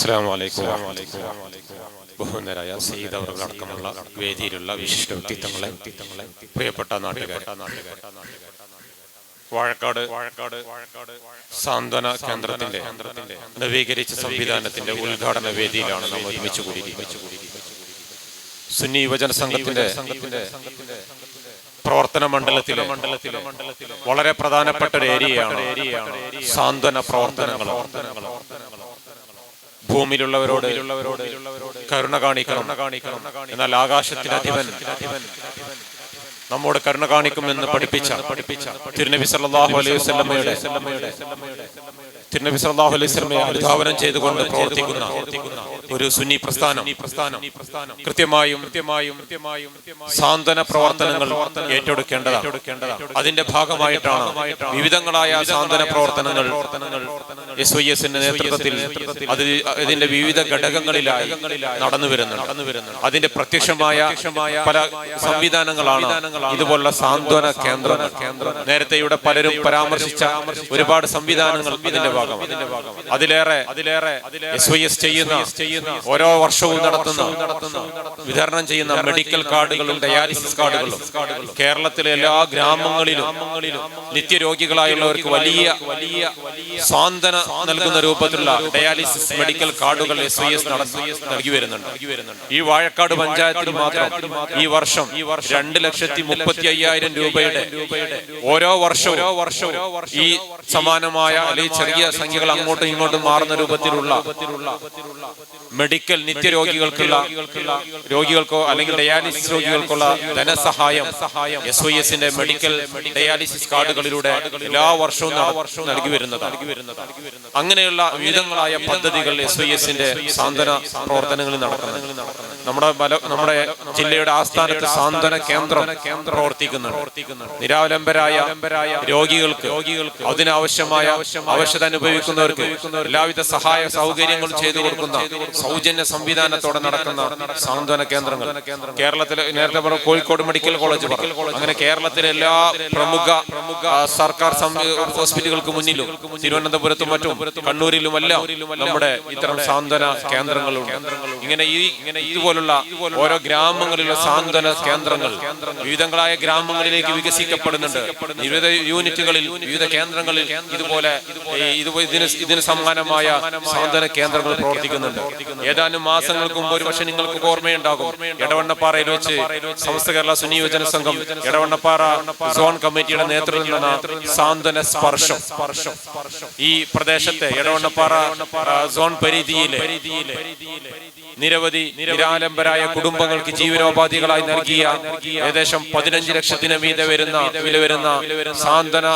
അസ്സാം വലൈക്കും ബഹുനരായ സയ്യിദ് അവർകളടക്കമുള്ള വേദിയിലുള്ള വിശിഷ്ട വ്യക്തിത്വങ്ങളെ പ്രിയപ്പെട്ട നാട്ടുകാരെ. വാഴക്കാട് വാഴക്കാട് വാഴക്കാട് സാന്ത്വന കേന്ദ്രത്തിന്റെ നവീകരിച്ച സംവിധാനത്തിന്റെ ഉദ്ഘാടന വേദിയിലാണ് നമ്മൾ ഒരുമിച്ച് കൂടിയിരിക്കുന്നത്. സുന്നി യുവജന സംഘത്തിന്റെ പ്രവർത്തന മണ്ഡലത്തിലെ മണ്ഡലത്തിലെ വളരെ പ്രധാനപ്പെട്ട ഒരു ഏരിയയാണ് സാന്ത്വന പ്രവർത്തനങ്ങൾ. ഭൂമിയിലുള്ളവരോട് കരുണ കാണിക്കണം. എന്നാൽ ആകാശത്തിന് അധിപൻ നമ്മോട് കരുണ കാണിക്കുമെന്ന് പഠിപ്പിച്ച പഠിപ്പിച്ച തിരുനബി സല്ലല്ലാഹു അലൈഹി വസല്ലമയുടെ തിരുനബി സല്ലല്ലാഹു അലൈഹി വസല്ലമയെ അനുധാവനം ചെയ്തുകൊണ്ട് പ്രവർത്തിക്കുന്ന ഒരു സുന്നി പ്രസ്ഥാനം. കൃത്യമായും കൃത്യമായും സാന്ത്വന പ്രവർത്തനങ്ങൾ ഏറ്റെടുക്കേണ്ടതാണ്. അതിന്റെ ഭാഗമായിട്ടാണ് വിവിധങ്ങളായ സാന്ത്വന പ്രവർത്തനങ്ങൾ എസ് വൈ എസിന്റെ നേതൃത്വത്തിൽ അത് ഇതിന്റെ വിവിധ ഘടകങ്ങളിലായി നടന്നു വരുന്നുണ്ട് അതിന്റെ പ്രത്യക്ഷമായ പല സംവിധാനങ്ങളാണ് ഇതുപോലുള്ള സാന്ത്വന കേന്ദ്രങ്ങൾ. നേരത്തെ ഇവിടെ പലരും പരാമർശിച്ച ഒരുപാട് സംവിധാനങ്ങൾ ഇതിന്റെ ഭാഗമാണ്. അതിലേറെ അതിലേറെ എസ് വൈ എസ് ചെയ്യുന്ന ഓരോ വർഷവും നടത്തുന്ന വിതരണം ചെയ്യുന്ന മെഡിക്കൽ കാർഡുകളും ഡയാലിസിസ് കാർഡുകളും കേരളത്തിലെ എല്ലാ ഗ്രാമങ്ങളിലും നിത്യരോഗികളായുള്ളവർക്ക് വലിയ വലിയ സാന്ത്വന നൽകുന്ന രൂപത്തിലുള്ള ഡയാലിസിസ് മെഡിക്കൽ കാർഡുകൾ എസ് വൈ എസ് നൽകി വരുന്നുണ്ട്. ഈ വാഴക്കാട് പഞ്ചായത്തിൽ മാത്രം ഈ വർഷം ഈ വർഷം രണ്ട് ലക്ഷത്തി മുപ്പത്തി അയ്യായിരം രൂപയുടെ ഓരോ വർഷവും ഓരോ വർഷവും ഈ സമാനമായ അല്ലെങ്കിൽ ചെറിയ സംഖ്യകൾ അങ്ങോട്ടും ഇങ്ങോട്ടും മാറുന്ന രൂപത്തിലുള്ള മെഡിക്കൽ നിത്യരോഗികൾക്കുള്ള രോഗികൾക്കോ അല്ലെങ്കിൽ ഡയാലിസിസ് രോഗികൾക്കുള്ള ധനസഹായം എസ് വൈ എസിന്റെ മെഡിക്കൽ ഡയാലിസിസ് കാർഡുകളിലൂടെ എല്ലാ വർഷവും നൽകി വരുന്നത് അങ്ങനെയുള്ള വിവിധങ്ങളായ പദ്ധതികൾ എസ് വൈ എസിന്റെ സാന്ത്വന പ്രവർത്തനങ്ങളിൽ നടക്കുന്നത് നമ്മുടെ നമ്മുടെ ജില്ലയുടെ ആസ്ഥാനത്ത് സാന്ത്വന കേന്ദ്രം പ്രവർത്തിക്കുന്നുണ്ട് നിരാവലംബരായ രോഗികൾക്ക് രോഗികൾക്ക് അതിനാവശ്യമായ ആവശ്യത അനുഭവിക്കുന്നവർക്ക് എല്ലാവിധ സഹായ സൗകര്യങ്ങളും ചെയ്തു കൊടുക്കുന്ന സൗജന്യ സംവിധാനത്തോടെ നടക്കുന്ന സാന്ത്വന കേന്ദ്രങ്ങൾ. കേരളത്തിലെ നേരത്തെ കോഴിക്കോട് മെഡിക്കൽ കോളേജ് അങ്ങനെ കേരളത്തിലെ എല്ലാ പ്രമുഖ സർക്കാർ ഹോസ്പിറ്റലുകൾക്ക് മുന്നിലും തിരുവനന്തപുരത്തും മറ്റും കണ്ണൂരിലും എല്ലാം നമ്മുടെ ഇത്തരം സാന്ത്വന കേന്ദ്രങ്ങളുണ്ട്. ഇങ്ങനെ ഈ ഇതുപോലുള്ള ഓരോ ഗ്രാമങ്ങളിലുള്ള സാന്ത്വന കേന്ദ്രങ്ങൾ വിവിധങ്ങളായ ഗ്രാമങ്ങളിലേക്ക് വികസിക്കപ്പെടുന്നുണ്ട്. വിവിധ യൂണിറ്റുകളിൽ വിവിധ കേന്ദ്രങ്ങളിൽ ഇതുപോലെ ഇതിന് ഇതിന് സമാനമായ സാന്ത്വന കേന്ദ്രങ്ങൾ പ്രവർത്തിക്കുന്നുണ്ട്. ഏതാനും മാസങ്ങൾക്ക് മുമ്പ് ഒരു പക്ഷേ നിങ്ങൾക്ക് ഓർമ്മയുണ്ടാകും. എടവണ്ണപ്പാറയിൽ വെച്ച് സമസ്ത കേരള സുനിയോജന സംഘം എടവണ്ണപ്പാറ സോൺ കമ്മിറ്റിയുടെ നേതൃത്വത്തിൽ നടന്ന സാന്ത്വന സ്പർശം. ഈ പ്രദേശത്തെ എടവണ്ണപ്പാറ സോൺ പരിധിയിലെ നിരവധി നിരാലംബരായ കുടുംബങ്ങൾക്ക് ജീവനോപാധികളായി നൽകിയ ഏകദേശം പതിനഞ്ച് ലക്ഷത്തിന് മീതെ വരുന്ന വില വരുന്ന സാന്ത്വന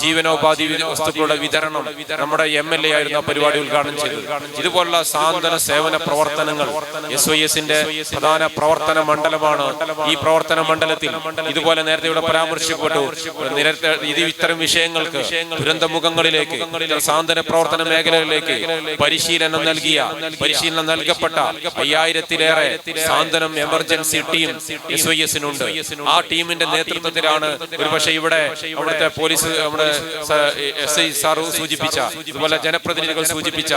ജീവനോപാധി വസ്തുക്കളുടെ വിതരണം നമ്മുടെ എം എൽ എ ആയിരുന്ന പരിപാടി ഉദ്ഘാടനം ചെയ്തത്. ഇതുപോലുള്ള സാന്ത്വന സേവന പ്രവർത്തനങ്ങൾ എസ് ഒ എസിന്റെ പ്രധാന പ്രവർത്തന മണ്ഡലമാണ് ഈ പ്രവർത്തന മണ്ഡലത്തിൽ. ഇതുപോലെ നേരത്തെ ഇവിടെ പരാമർശിക്കപ്പെട്ടു. ഇത് ഇത്തരം വിഷയങ്ങൾക്ക് ദുരന്തമുഖങ്ങളിലേക്ക് സാന്ത്വന പ്രവർത്തന മേഖലകളിലേക്ക് പരിശീലനം നൽകിയ പരിശീലനം നൽകപ്പെട്ട അയ്യായിരത്തിലേറെ Santhwanam emergency team S O എസിനുണ്ട് ആ ടീമിന്റെ നേതൃത്വത്തിലാണ് ഒരുപക്ഷെ ഇവിടെ അവിടുത്തെ പോലീസ് നമ്മുടെ എസ് ഐ സാർ സൂചിപ്പിച്ച അതുപോലെ ജനപ്രതിനിധികൾ സൂചിപ്പിച്ച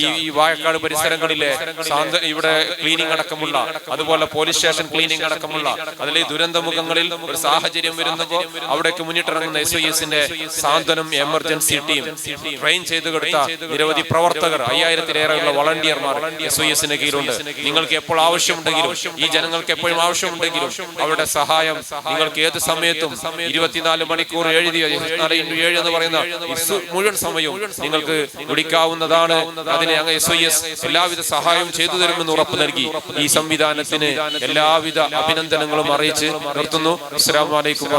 ഈ വാഴക്കാട് പരിസരങ്ങളിലെ ഇവിടെ ക്ലീനിങ് അടക്കമുള്ള അതുപോലെ പോലീസ് സ്റ്റേഷൻ ക്ലീനിങ് അടക്കമുള്ള അതിലെ ദുരന്തമുഖങ്ങളിൽ ഒരു സാഹചര്യം വരുന്നപ്പോൾ അവിടേക്ക് മുന്നിട്ടിറങ്ങുന്ന എസ് ഐ എസിന്റെ സാന്ത്വനം എമർജൻസി ടീം ട്രെയിൻ ചെയ്തു കൊടുത്ത നിരവധി പ്രവർത്തകർ അയ്യായിരത്തിലേറെയുള്ള വളണ്ടിയർമാർ എസ് ഐ എസിന്റെ കീഴിലുണ്ട്. നിങ്ങൾക്ക് എപ്പോൾ ആവശ്യമുണ്ടെങ്കിലും ഈ ജനങ്ങൾക്ക് എപ്പോഴും ആവശ്യമുണ്ടെങ്കിലും അവരുടെ സഹായം നിങ്ങൾക്ക് ഏത് സമയത്തും ഇരുപത്തിനാല് മണിക്കൂർ ഇന്റു ഏഴ് എന്ന് പറയുന്ന മുഴുവൻ സമയവും നിങ്ങൾക്ക് വിളിക്കാവുന്നതാണ് അതിനെ അങ്ങ് എസ് ഐ എസ് എല്ലാവിധ സഹായവും ചെയ്തു തരുമെന്ന് ഉറപ്പ് നൽകി. ഈ സംവിധാനത്തിന് എല്ലാവിധ അഭിനന്ദനങ്ങളും അറിയിച്ച് നിർത്തുന്നു. അസ്സാം വലൈക്കും